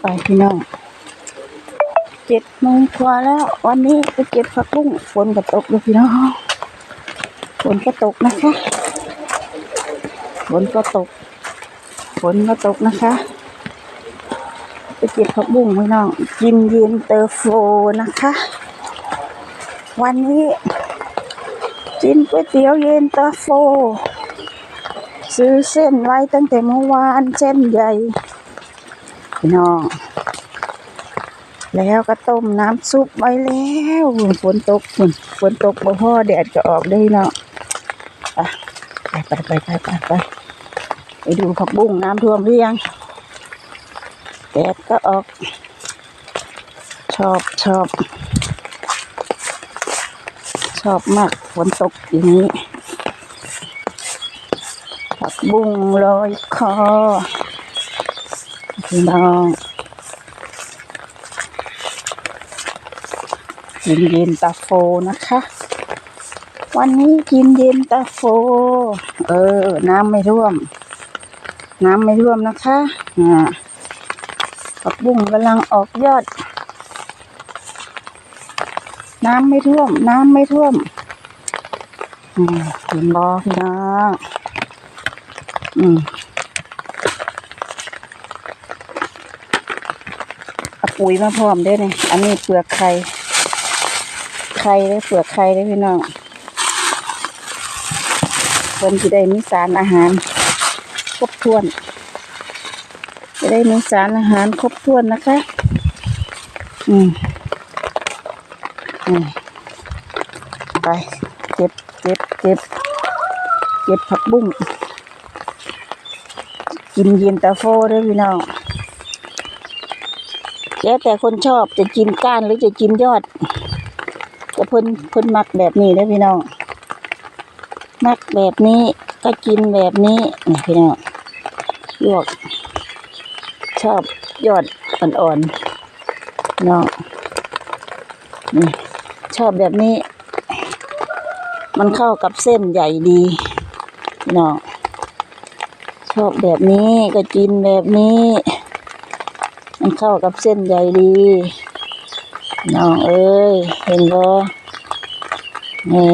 ไปพี่น้องเจ็ดโมงกว่าแล้ว วันนี้ไปเก็บผักบุ้งฝนก็ตกเลยพี่น้องฝนก็ตกนะคะฝนก็ตกฝนก็ตกนะคะ ไปเก็บผักบุ้งพี่น้องกินเย็นเตอร์โฟนะคะ วันนี้กินก๋วยเตี๋ยวเย็นเตาโฟ ซื้อเส้นไว้ตั้งแต่เมื่อวานเส้นใหญ่ พี่น้อง แล้วก็ต้มน้ำซุปไว้แล้วฝนตกฝนฝนตกบ่พ่อแดดก็ออกได้เนาะไปไปไปไปไปไปไปดูผักบุ้งน้ำท่วมหรือยังแดดก็ออก ชอบชอบชอบมากฝนตกอย่างนี้ผักบุ้งลอยคอ พี่น้องกินเย็นตาโฟนะคะ วันนี้กินเย็นตาโฟ เออ น้ำไม่ท่วม น้ำไม่ท่วมนะคะอ่าผักบุ้งกำลังออกยอด น้ำไม่ท่วม น้ำไม่ท่วมอืมเห็นบอพี่น้องอืมเอา ปุ๋ยมาพร้อมด้วยเนี่ยอันนี้เปลือกไข่ ไข่ได้เปลือกไข่ได้พี่น้องเพิ่นจะได้มีสารอาหาร ครบถ้วน จะได้มีสารอาหารครบถ้วนนะคะ อืมอืมไปเก็บเก็บเก็บเก็บผักบุ้งกินเย็นตาโฟด้วยพี่น้อง แล้วแต่คนชอบจะกินก้านหรือจะกินยอดแต่เพิ่นพ่นมักแบบนี้เด้พี่น้องมักแบบนี้ก็กินแบบนี้นี่พี่น้องลวกชอบยอดอ่อนๆน้องนี่ชอบแบบนี้ มันเข้ากับเส้นใหญ่ดีน้องชอบแบบนี้ก็กินแบบนี้ มันเข้ากับเส้นใหญ่ดีน้องเอ้ย เห็นบ่นี่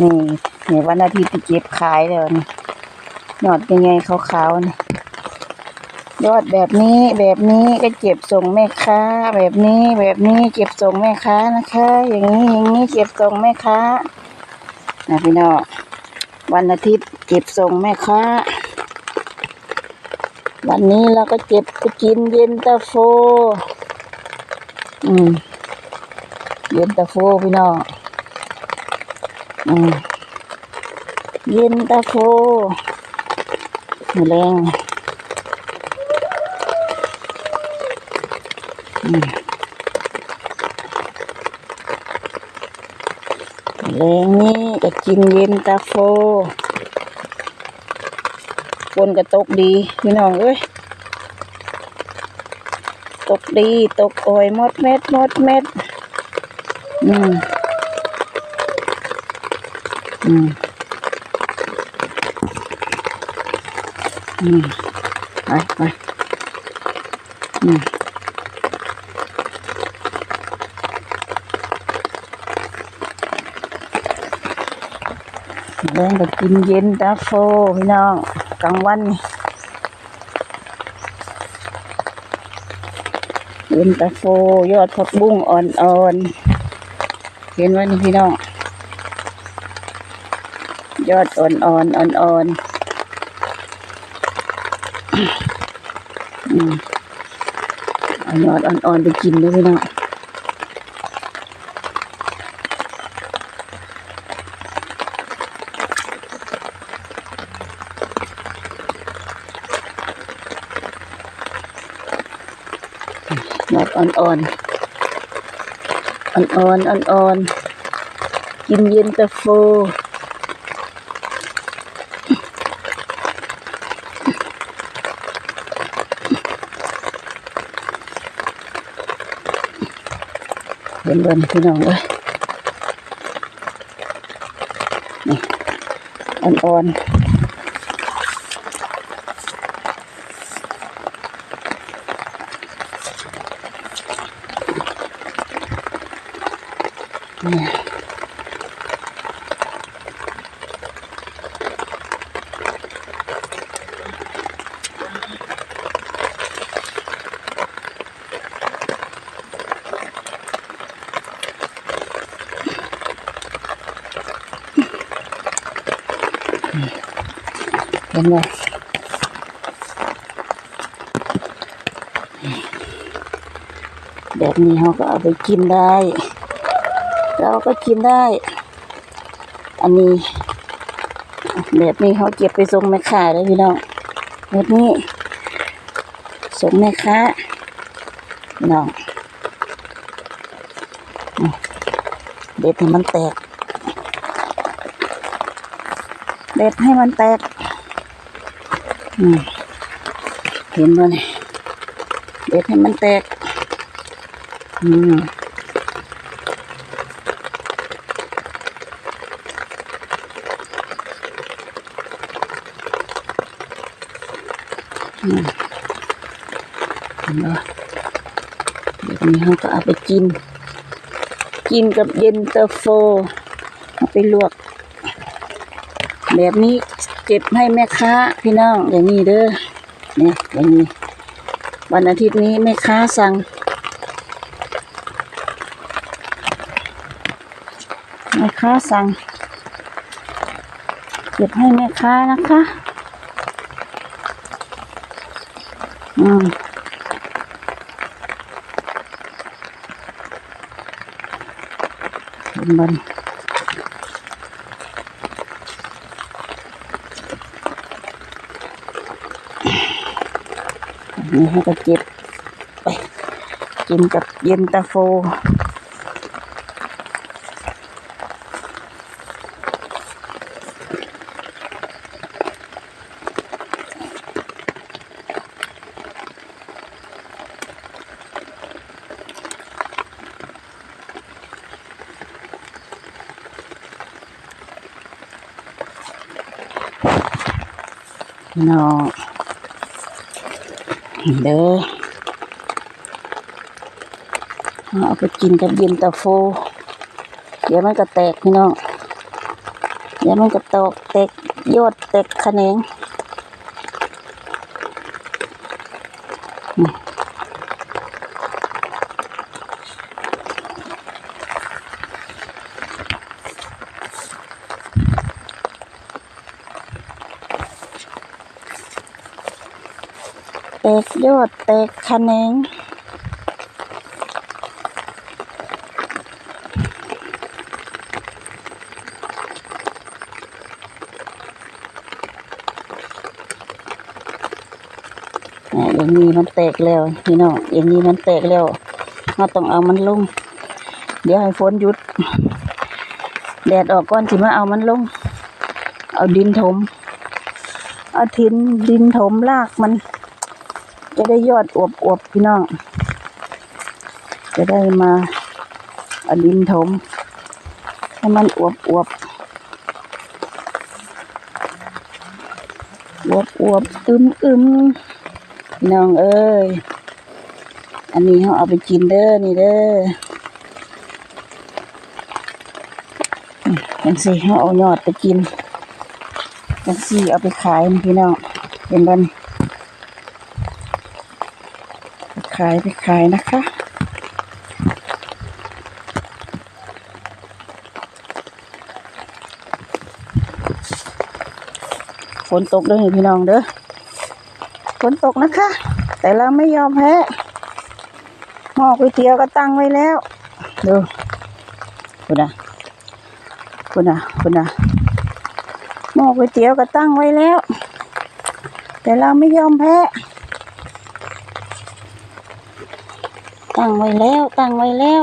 นี่นี่วันอาทิตย์ไปเก็บขายแล้วนี่ยอดยังไงขาวๆนี่ยอดแบบนี้แบบนี้ก็เก็บส่งแม่ค้า แบบนี้แบบนี้เก็บส่งแม่ค้านะคะ อย่างนี้อย่างนี้เก็บส่งแม่ค้านะพี่น้องวันอาทิตย์เก็บส่งแม่ค้า วันนี้เราก็เก็บไปกินเย็นตาโฟ อืม เย็นตาโฟพี่น้อง อืม เย็นตาโฟแรงอืมแรงนี้ก็กินเย็นตาโฟ ฝนก็ตกดีพี่น้องเอ้ยตกดีตกโอยมดเม็ดมดเม็ดอืมอืมอืมไปไปอืมเล่นไปกินเย็นตาโฟพี่น้อง กลางวันเย็นตาโฟยอดผักบุ้งอ่อนๆ เห็นไหมนี่พี่น้อง ยอดอ่อนๆอ่อนๆอืมเอยอดอ่อนๆไปกินด้วยพี่น้อง ย อดอ่อนๆ อ่อนๆ อ่อนๆ กินเย็นตาโฟเย็นเย็นพี่น้องเลยนี่ อ่อนๆ นี่เห็นไหมแบบนี้เขาก็เอาไปกินได้ เราก็กินได้ อันนี้แบบนี้เขาเก็บไปส่งแม่ค้าเลยพี่น้องแบบนี้ส่งแม่ค้าพี่น้องเด็ดให้มันแตก เด็ดให้มันแตกเห็นบ่เนี่ยเด็ดให้มันแตก อืม เห็นบ่เดี๋ยวนี้เขาก็เอาไปกิน กินกับเย็นเตาโฟเอาไปลวก แบบนี้เก็บให้แม่ค้าพี่น้องอย่างนี้เด้อเนี่ยอย่างนี้ วันอาทิตย์นี้แม่ค้าสั่งแม่ค้าสั่ง เก็บให้แม่ค้านะคะ อืมเห็นบนนี่ให้ก็เก็บไปกินกับเย็นตาโฟ น้องเด้อเอาไปกินกับเย็นตาโฟ เดี๋ยวมันก็แตกพี่น้องเดี๋ยวมันก็ตอกแตกยอดแตกแขนง แตกยอดแตกแขนงอ่อย่างนี้มันแตกแล้วพี่น้องอย่างนี้มันแตกแล้วเราต้องเอามันลง เดี๋ยวให้ฝนหยุด แดดออกก่อนสิมาเอามันลง เอาดินถม เอาทินดินถมรากมัน จะได้ยอดอวบอวบพี่น้อง จะได้มาอดินถม ให้มันอวบอวบอวบอวบอึมอึมน้องเอ้ย อันนี้เขาเอาไปกินเด้อนี่เด้ออืมจังสิเขาเอายอดไปกินจังสิเอาไปขายพี่น้องเป็นบันไปขายไปขายนะคะ ฝนตกด้อนี่พี่น้องเด้อ ฝนตกนะคะ แต่เราไม่ยอมแพ้หม้อก๋วยเตี๋ยวก็ตั้งไว้แล้ว ดูคุณนะคุณนะคุณนะหม้อก๋วยเตี๋ยวก็ตั้งไว้แล้ว แต่เราไม่ยอมแพ้ ตั้งไว้แล้ว ตั้งไว้แล้ว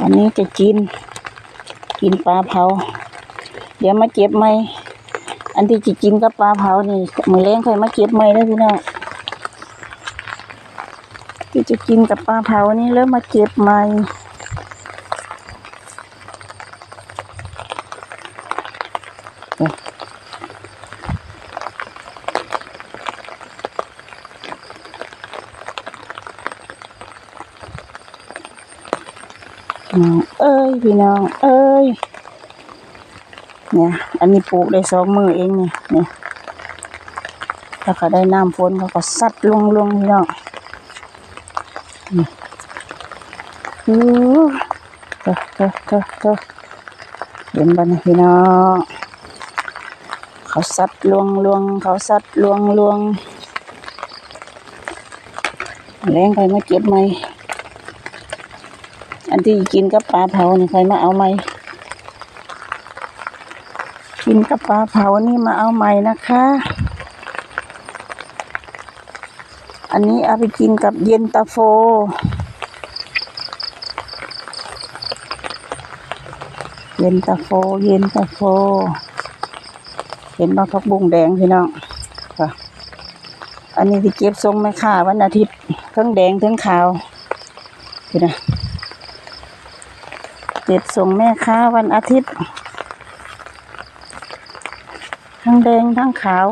วันนี้จะกิน กินปลาเผา เดี๋ยวมาเก็บไหมอันที่จะกินกับปลาเผานี่มือแรงค่อยมาเก็บใหม่แล้วพี่น้องที่จะกินกับปลาเผานี่แล้วมาเก็บใหม่ น้องเอ้ยพี่น้องเอ้ยเนี่ย อันนี้ปลูกได้สองมือเองเนี่ยเนี่ยถ้าเขาได้น้ำฝนเขาก็ซัดลงลงพี่น้องนี่อู้เถอะเถอะเถอะเถอะเห็นบ้านพี่น้องเขาซัดลวงลวงเขาซัดลวงลวงแรงไปมาเก็บไหม อันที่กินกับปลาเผานี่ใครมาเอาไหมกินกับปลาเผานี่มาเอาใหมนะคะ อันนี้เอาไปกินกับเย็นตาโฟ เย็นตาโฟ เย็นตาโฟ เห็นมาพักบุ้งแดงพี่น้องค่ะอันนี้ที่เก็บทรงไม่ค่าวันอาทิตย์ทั้งแดงทั้งขาวพี่นะ เก็บส่งแม่ค้าวันอาทิตย์ ทั้งแดงทั้งขาว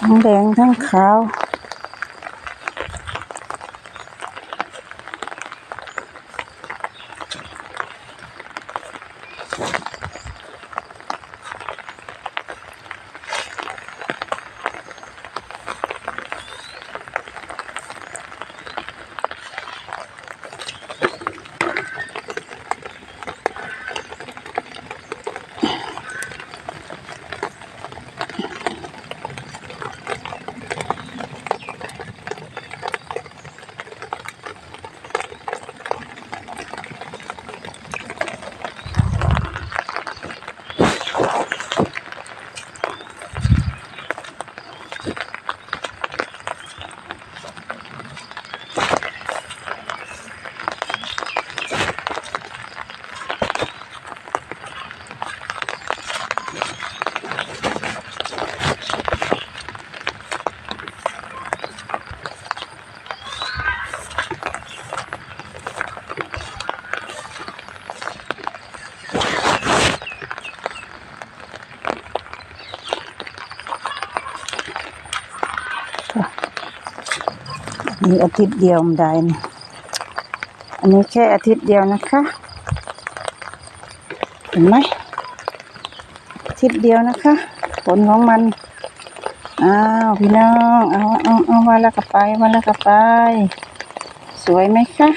ทั้งแดงทั้งขาว นี้อาทิตย์เดียวมันได้นะอันนี้แค่อาทิตย์เดียวนะคะ เห็นไหมอาทิตย์เดียวนะคะ ผลของมัน อ้าวพี่น้อง เอาเอาเอามาแล้วก็ไปมาแล้วก็ไป สวยไหมคะ